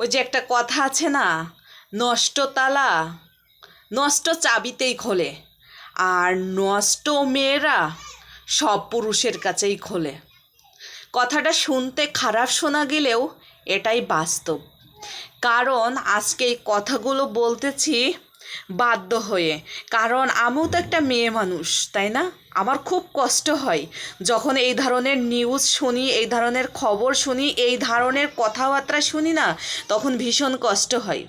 ওই যে একটা কথা আছে না নষ্ট তালা নষ্ট চাবিতেই খোলে, আর নষ্ট মেয়েরা সব পুরুষের কাছেই খোলে। কথাটা শুনতে খারাপ শোনা গেলেও এটাই বাস্তব। কারণ আজকে এই কথাগুলো বলতেছি বাধ্য হয়ে। কারণ আমিও তো একটা মেয়ে মানুষ, তাই না? আমার খুব কষ্ট হয় যখন এই ধরনের নিউজ শুনি, এই ধরনের খবর শুনি, এই ধরনের কথাবার্তা শুনি না, তখন ভীষণ কষ্ট হয়।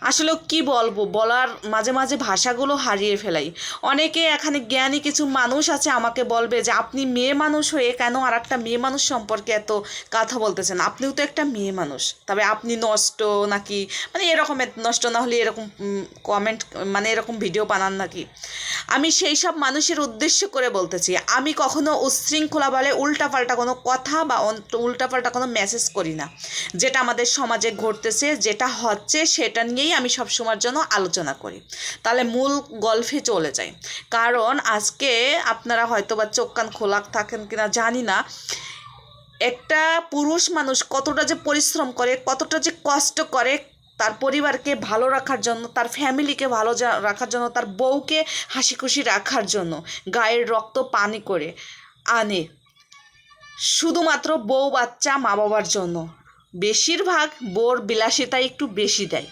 আসলে কি বলব? বলার মাঝে মাঝে ভাষাগুলো হারিয়ে ফেলাই। অনেকে এখানে জ্ঞানী কিছু মানুষ আছে, আমাকে বলবে যে, আপনি মেয়ে মানুষ হয়ে কেন আর একটা মেয়ে মানুষ সম্পর্কে এত কথা বলতেছেন? আপনিও তো একটা মেয়ে মানুষ। তবে আপনি নষ্ট নাকি? মানে এরকমের, নষ্ট না হলে এরকম কমেন্ট মানে এরকম ভিডিও বানান নাকি? আমি সেই সব মানুষের উদ্দেশ্য করে বলতেছি। আমি কখনো উচ্ছৃঙ্খলা বলে উল্টাপাল্টা কোনো কথা বা উল্টাপাল্টা কোনো মেসেজ করি না। যেটা আমাদের সমাজে ঘটতেছে, যেটা হচ্ছে, সেটা নিয়েই আমি সবসময়ের জন্য আলোচনা করি। তাহলে মূল গল্পে চলে যাই। কারণ আজকে আপনারা হয়তো বা চোখ কান খোলা থাকেন কিনা জানি না। একটা পুরুষ মানুষ কতটা যে পরিশ্রম করে, কতটা যে কষ্ট করে তার পরিবারকে ভালো রাখার জন্য, তার ফ্যামিলিকে ভালো রাখার জন্য, তার বউকে হাসি খুশি রাখার জন্য গায়ের রক্ত পানি করে আনে। শুধুমাত্র বউ বাচ্চা মা বাবার জন্য। বেশিরভাগ বউর বিলাসিতা একটু বেশি দেয়।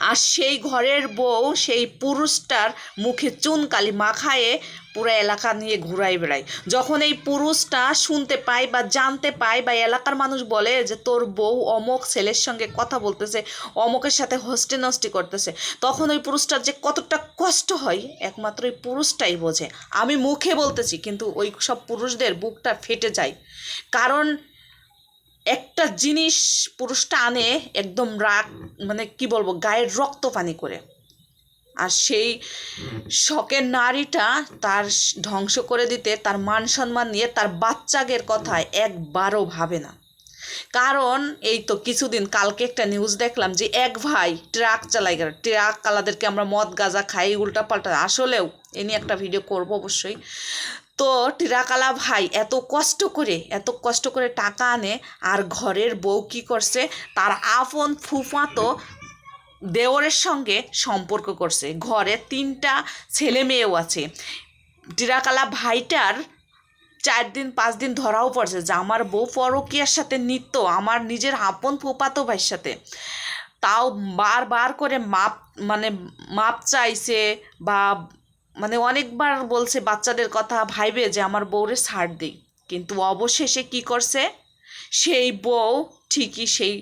আর সেই ঘরের বউ, সেই পুরুষটার মুখে চুনকালি মাখায়ে পুরো এলাকা নিয়ে ঘুরাই বেড়ায় যখন এই পুরুষটা শুনতে পায় বা জানতে পায় বা এলাকার মানুষ বলে যে তোর বউ অমক ছেলের সঙ্গে কথা বলতেছে, অমকের সাথে হস্টে নষ্টি করতেছে, তখন ওই পুরুষটার যে কতটা কষ্ট হয়, একমাত্র ওই পুরুষটাই বোঝে। আমি মুখে বলতেছি, কিন্তু ওই সব পুরুষদের বুকটা ফেটে যায়। কারণ একটা জিনিস পুরুষটা আনে একদম রাগ মানে কি বলব, গায়ের রক্ত পানি করে। আর সেই শখের নারীটা তার ধ্বংস করে দিতে, তার মান সম্মান নিয়ে তার বাচ্চাদের কথা একবারও ভাবে না। কারণ এই তো কিছুদিন, কালকে একটা নিউজ দেখলাম যে এক ভাই ট্রাক চালাই গেল। ট্রাক কালাদেরকে আমরা মদ, গাঁজা খাই উল্টা পাল্টা আসলেও এ নিয়ে একটা ভিডিও করব অবশ্যই। তো টিরাকালা ভাই এত কষ্ট করে, এত কষ্ট করে টাকা আনে আর ঘরের বউ কী করছে? তার আপন ফুফাতো দেওরের সঙ্গে সম্পর্ক করছে। ঘরে তিনটা ছেলে মেয়েও আছে। টিরাকালা ভাইটার চার দিন, পাঁচ দিন ধরাও পড়ছে। যে আমার বউ পরকিয়ার সাথে নিত্য, আমার নিজের আপন ফুপাতো ভাইয়ের সাথে। তাও বারবার করে মাপ মানে মাপ চাইছে বা মানে অনেকবার বলছে বাচ্চাদের কথা ভাইবে যে আমার বউরে ছাড় দিই কিন্তু অবশেষে কি করছে? সেই বউ ঠিকই সেই